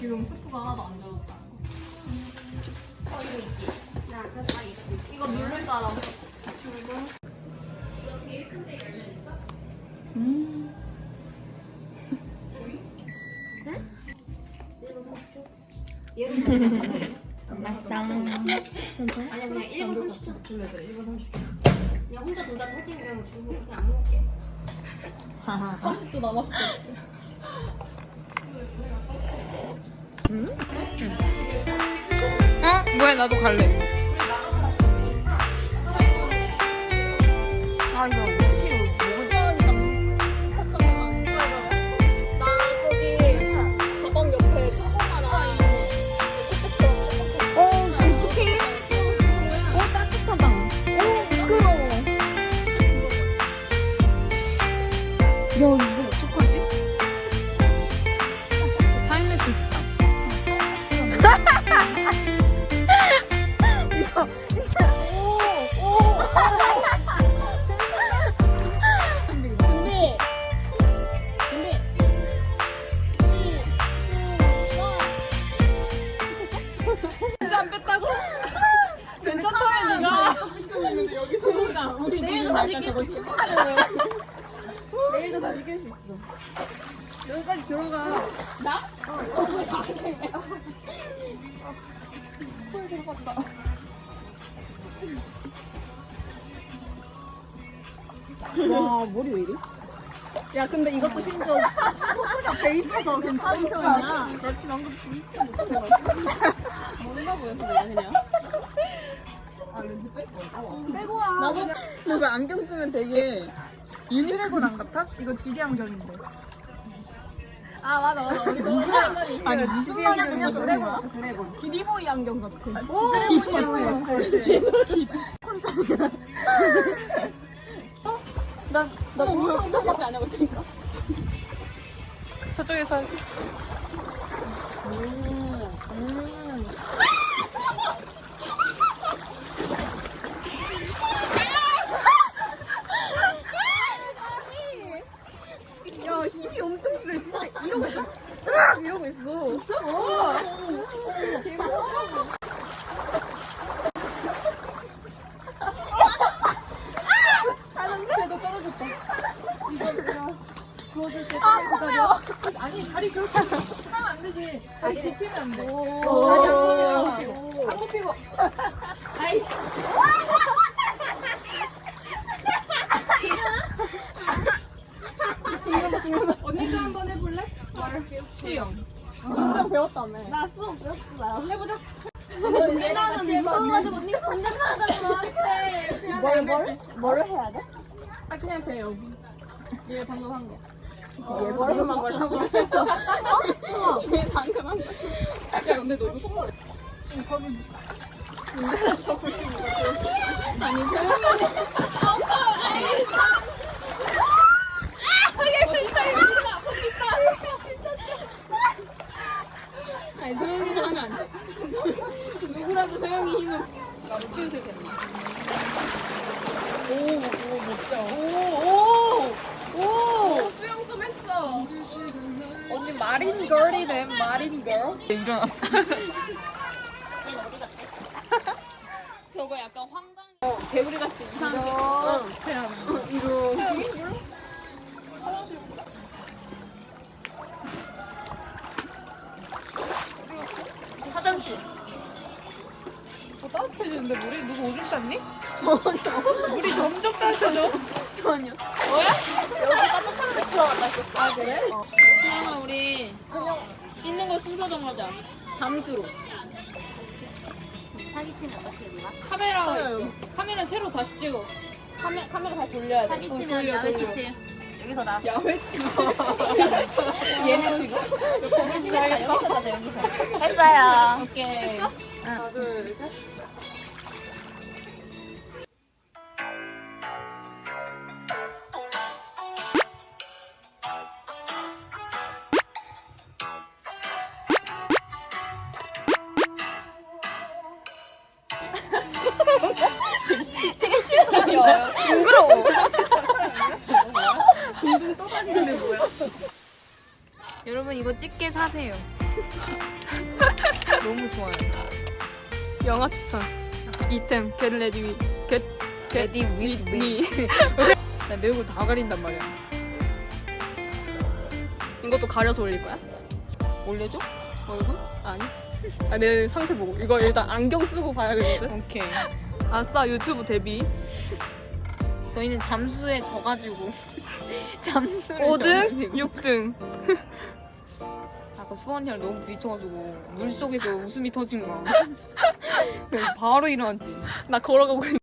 지금 스프가 하나도 안 젖었다는 거. 이거 누를 사람. 맛있다. 아니야 그냥 1분 30초 돌려줘 1분 30초 그냥 혼자 둘다 터지면 주고 그냥 안 먹게 30초 남았을 때. 어? 뭐야 나도 갈래. 아 이거 소리 들어갔다 와 머리 왜 이래? 야 근데 이것도 심지어 포토샵 돼 있어서 괜찮은 편이야 내 방금 브이트 못해서 뭔가 보였어 내가 그냥 아 렌즈 뺐고 빼고 와 나도 너그 안경 쓰면 되게 유니드래곤 안 같아? 이거 지게 안경인데 아 맞아 맞아. 우리 너무 아니 무슨 말이야 그냥 드래곤 드래곤. 기디보이 안경 같아. 오 기디보이 제노기 나, 나 그거 상상밖에 안 해봤다니까. 저쪽에서. 음, 음. 야, 힘이 엄청 세. 진짜 이러고 있어. 으악! 이러고 있어. 진짜? 어. 대박. 쟤도 떨어졌다. 이거 그냥 주워줄 때. 아, 커요. 아니, 다리 그렇게 하면 안 되지. 다리 짚히면 안 돼. 다리 안 짚히면. 안 굽히고. 아이. 언니도 한번 해볼래? 수영. 수영 배웠다며. 나 수영 배웠어. 해보자. 얘랑은 무서워가지고 언니가 혼자 하자고 나한테. 뭘, 뭘? 뭐를 해야 돼? 아, 그냥 배워. 얘 방금 한 거. 얘 방금 한걸 하고 싶었어. 어? 얘 방금 한 거. 야, 근데 너 이거 속말해. 지금 거기 문제라서 보시는 거 아니, 조용히 해. 하기 싫다, 이거. 진짜. 아니 소영이는 하면 안 돼. 누구라도 소영이 힘은 나도 키우세요 됐나? 오, 오, 멋져. 오, 오, 오. 수영 좀 했어. 언니 마린 걸이네, 마린 걸. 일어났어. 저거 약간 황강. 어, 개구리 같이 이상하게. 어, 이렇게. 화장실. 어, 따뜻해지는데 물이 누구 오줌 쌌니? 물이 점점 따뜻해져. 전혀. 여기 따뜻한 데 들어갔다 했었어. 아 그래? 그러면 우리 씻는 거 순서 정하자. 잠수로. 사기팀 어떻게 되나? 카메라 있어. 카메라 새로 다시 찍어. 카메 카메라 다시 돌려야 돼. 어, 사기팀은 돌려, 야외 돌려. 키친. 여기서 나. 야외 찍어. 얘네 찍어. 열심히했다. 여기서 나자 여기서. 했어요. 오케이. 했어? 징그러워. 여러분 이거 찍게 사세요. 너무 좋아요. 영화 추천. 이템 get ready with get 레디 with me. 나내 얼굴 다 가린단 말이야. 이것도 가려서 올릴 거야? 올려줘? 얼굴? 아니. 아, 내 상태 보고 이거 일단 안경 쓰고 봐야 되는데. 오케이. 아싸 유튜브 데뷔. 저희는 잠수에 져가지고 잠수를 5등, 져가지고 6등. 아까 수원이랑 너무 부딪혀가지고 물 속에서 웃음이 터진 거야. 그래서 바로 일어났지. 나 걸어가고 있는.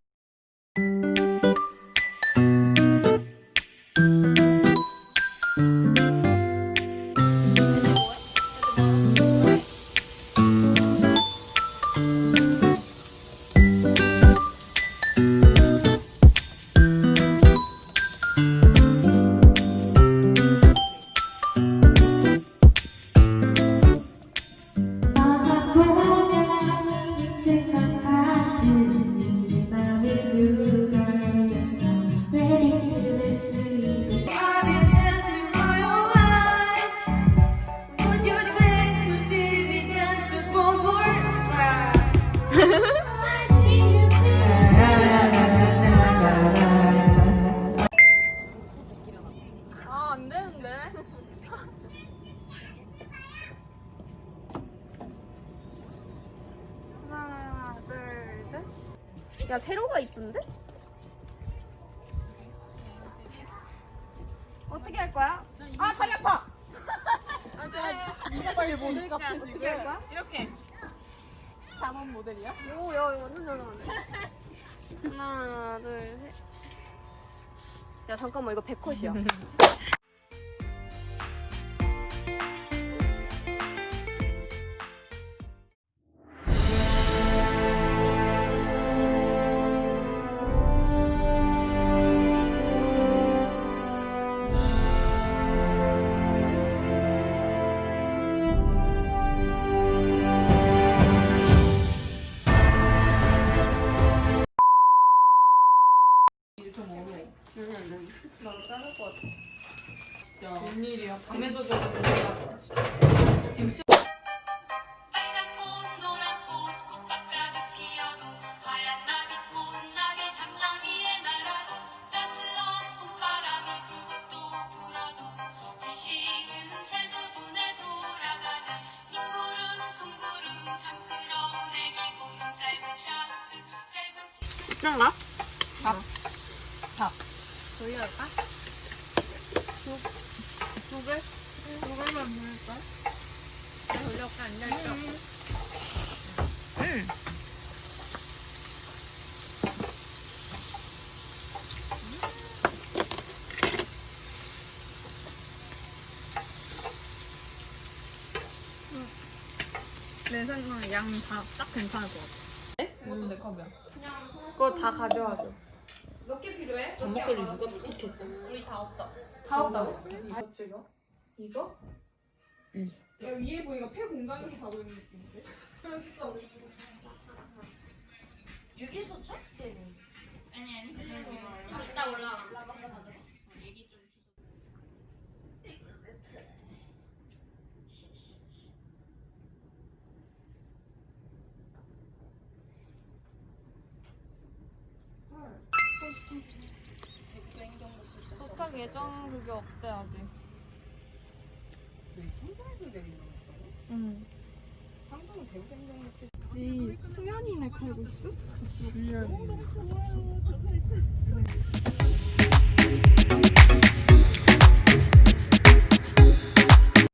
아, 안 되는데. 하나, 둘, 셋. 야, 세로가 이쁜데? 어떻게 할 거야? 아, 다리 아파! 네가 빨리 모델 같아. 어떻게 할 거야? 이렇게. 잠원 모델이야? 오, 야, 이거 완전 잘 나왔네. 하나, 둘, 셋. 야, 잠깐만, 이거 백컷이야. 웬일이야. 꽃, 꽃밭 가득 피어도 하얀 나비꽃, 나비 담장 위에 날아도 따스한 봄바람이 불고 돌아가는 흰구름, 송구름, 탐스러운 애기 구름, 짧은 셔츠, 짧은 치내 생각에 양다 딱 괜찮을 것 같아. 그것도 내 컵이야. 그거 다 가져와줘. 몇 개 필요해? 밥 먹거리 누가 부탁했어? 우리 다 없어. 다 없다고. 이거 찍어? 이거? 야 위에 보니까 폐 공장에서 자고 있는 느낌인데? 여기 있어 우리 유기소차? 아니 아니. 아, 이따 올라가. 도착 예정 그게 없대 아직. 응. 방송은 대구 행정 수연이네 칼국수? 수연이. 너무 좋아요.